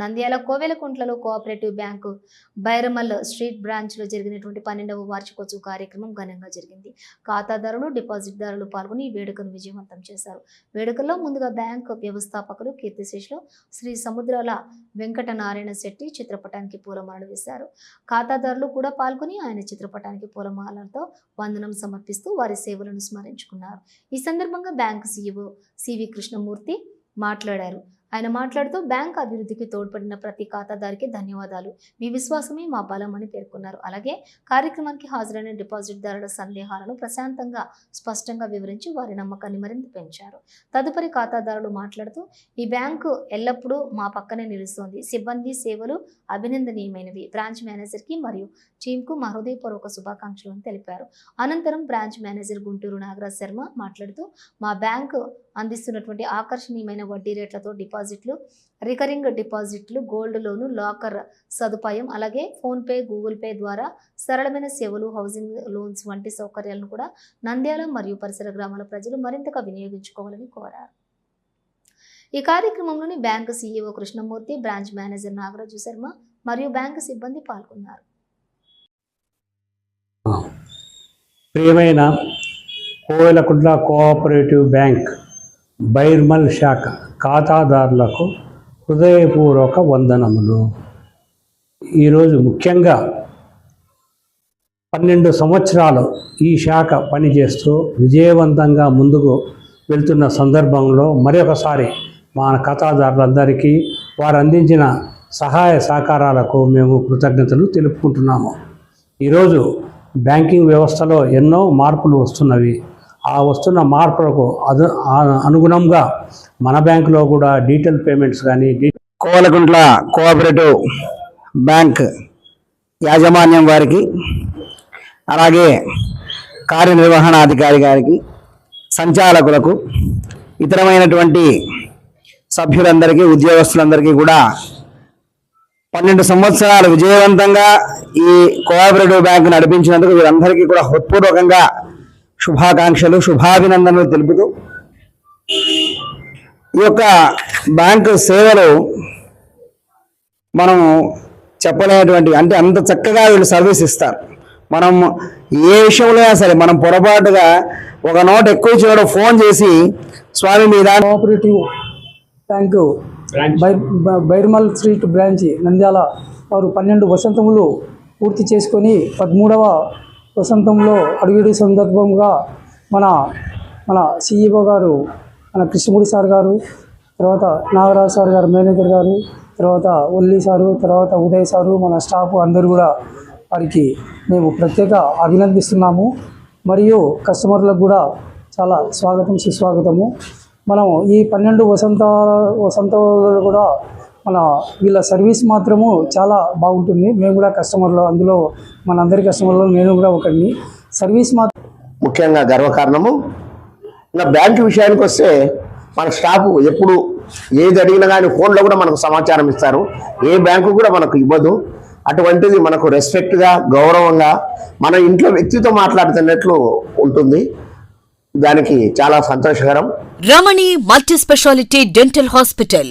నంద్యాల కోవెలకుంట్లలో cooperative bank Bairamal street బ్రాంచ్లో జరిగినటువంటి పన్నెండవ వార్షికోత్సవ కార్యక్రమం ఘనంగా జరిగింది. ఖాతాదారులు డిపాజిట్దారులు పాల్గొని ఈ వేడుకను విజయవంతం చేశారు. వేడుకల్లో ముందుగా బ్యాంకు వ్యవస్థాపకులు కీర్తిశేషులు శ్రీ సముద్రాల వెంకట నారాయణ శెట్టి చిత్రపటానికి పూలమాలలు వేశారు. ఖాతాదారులు కూడా పాల్గొని ఆయన చిత్రపటానికి పూలమాలలతో వందనం సమర్పిస్తూ వారి సేవలను స్మరించుకున్నారు. ఈ సందర్భంగా బ్యాంకు సీఈఓ సివి కృష్ణమూర్తి మాట్లాడారు. ఆయన మాట్లాడుతూ బ్యాంక్ అభివృద్ధికి తోడ్పడిన ప్రతి ఖాతాదారికి ధన్యవాదాలు. మీ విశ్వాసమే మా బలం అని పేర్కొన్నారు. అలాగే కార్యక్రమానికి హాజరైన డిపాజిట్దారుల సందేహాలను ప్రశాంతంగా స్పష్టంగా వివరించి వారి నమ్మకాన్ని మరింత పెంచారు. తదుపరి ఖాతాదారులు మాట్లాడుతూ ఈ బ్యాంకు ఎల్లప్పుడూ మా పక్కనే నిలుస్తోంది. సిబ్బంది సేవలు అభినందనీయమైనవి. బ్రాంచ్ మేనేజర్కి మరియు టీంకు మా హృదయపూర్వక శుభాకాంక్షలు అని తెలిపారు. అనంతరం బ్రాంచ్ మేనేజర్ గుంటూరు నాగరాజ్ శర్మ మాట్లాడుతూ మా బ్యాంకు అందిస్తున్నటువంటి ఆకర్షణీయమైన వడ్డీ రేట్లతో డిపాజిట్లు రికరింగ్ డిపాజిట్లు గోల్డ్ లోను లాకర్ సదుపాయం అలాగే ఫోన్పే గూగుల్ పే ద్వారా సరళమైన సేవలు హౌసింగ్ లోన్స్ వంటి సౌకర్యాలను కూడా నంద్యాల మరియు పరిసర గ్రామాల ప్రజలు మరింతగా వినియోగించుకోవాలని కోరారు. ఈ కార్యక్రమంలోని bank CEO Krishnamurthy branch manager Nagaraju Sharma మరియు బ్యాంకు సిబ్బంది పాల్గొన్నారు. ప్రియమైన కోవెలకుంట్ల కోఆపరేటివ్ బ్యాంక్ బైర్మల్ శాఖ ఖాతాదారులకు హృదయపూర్వక వందనములు. ఈరోజు ముఖ్యంగా పన్నెండు సంవత్సరాలు ఈ శాఖ పనిచేస్తూ విజయవంతంగా ముందుకు వెళ్తున్న సందర్భంలో మరొకసారి మా ఖాతాదారులందరికీ వారు అందించిన సహాయ సహకారాలకు మేము కృతజ్ఞతలు తెలుపుకుంటున్నాము. ఈరోజు బ్యాంకింగ్ వ్యవస్థలో ఎన్నో మార్పులు వస్తున్నవి. ఆ వస్తున్న మార్పులకు అదు అనుగుణంగా మన బ్యాంకులో కూడా డిజిటల్ పేమెంట్స్ కానీ కోలకుంట్ల కోవలకుంట్ల కోఆపరేటివ్ బ్యాంక్ యాజమాన్యం వారికి అలాగే కార్యనిర్వహణాధికారి గారికి సంచాలకులకు ఇతరమైనటువంటి సభ్యులందరికీ ఉద్యోగస్తులందరికీ కూడా పన్నెండు సంవత్సరాలు విజయవంతంగా ఈ కోఆపరేటివ్ బ్యాంక్ నడిపించినందుకు వీరందరికీ కూడా హృత్పూర్వకంగా శుభాకాంక్షలు శుభాభినందనలు తెలుపుతూ ఈ యొక్క బ్యాంకు సేవలు మనం చెప్పలేనటువంటి అంటే అంత చక్కగా వీళ్ళు సర్వీస్ ఇస్తారు. మనం ఏ విషయంలో అయినా సరే మనం పొరపాటుగా ఒక నోట్ ఎక్కువ ఇచ్చినప్పుడు ఫోన్ చేసి స్వామి మీద cooperative bank Bairmal street branch Nandyal వారు పన్నెండు వసంతములు పూర్తి చేసుకొని పదమూడవ వసంతంలో అడుగుడి సందర్భంగా మన మన సిఇఓ గారు మన కృష్ణమూడి సార్ గారు తర్వాత నాగరాజు సార్ గారు మేనేజర్ గారు తర్వాత ఒల్లి సారు తర్వాత ఉదయ్ సారు మన స్టాఫ్ అందరూ కూడా వారికి మేము ప్రత్యేక అభినందిస్తున్నాము. మరియు కస్టమర్లకు కూడా చాలా స్వాగతం సుస్వాగతము. మనం ఈ పన్నెండు వసంత వసంతాలలో కూడా మన వీళ్ళ సర్వీస్ మాత్రము చాలా బాగుంటుంది. మేము కూడా కస్టమర్లు అందులో మనందరి కస్టమర్లో నేను కూడా ఒకరిని సర్వీస్ మాత్రం ముఖ్యంగా గర్వకారణము. ఇంకా బ్యాంకు విషయానికి వస్తే మన స్టాఫ్ ఎప్పుడు ఏది అడిగినా కానీ ఫోన్లో కూడా మనకు సమాచారం ఇస్తారు. ఏ బ్యాంకు కూడా మనకు ఇవ్వదు. అటువంటిది మనకు రెస్పెక్ట్గా గౌరవంగా మన ఇంట్లో వ్యక్తితో మాట్లాడుతున్నట్లు ఉంటుంది. దానికి చాలా సంతోషకరం. Ramani multi speciality dental hospital.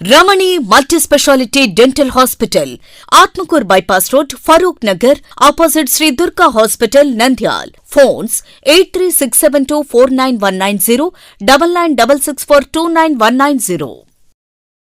Ramani multi speciality dental hospital Atmakur bypass road Farooq Nagar opposite Shri Durga hospital Nandyal. Phones eight three six seven two four nine one nine zero double nine double six four two nine one nine zero.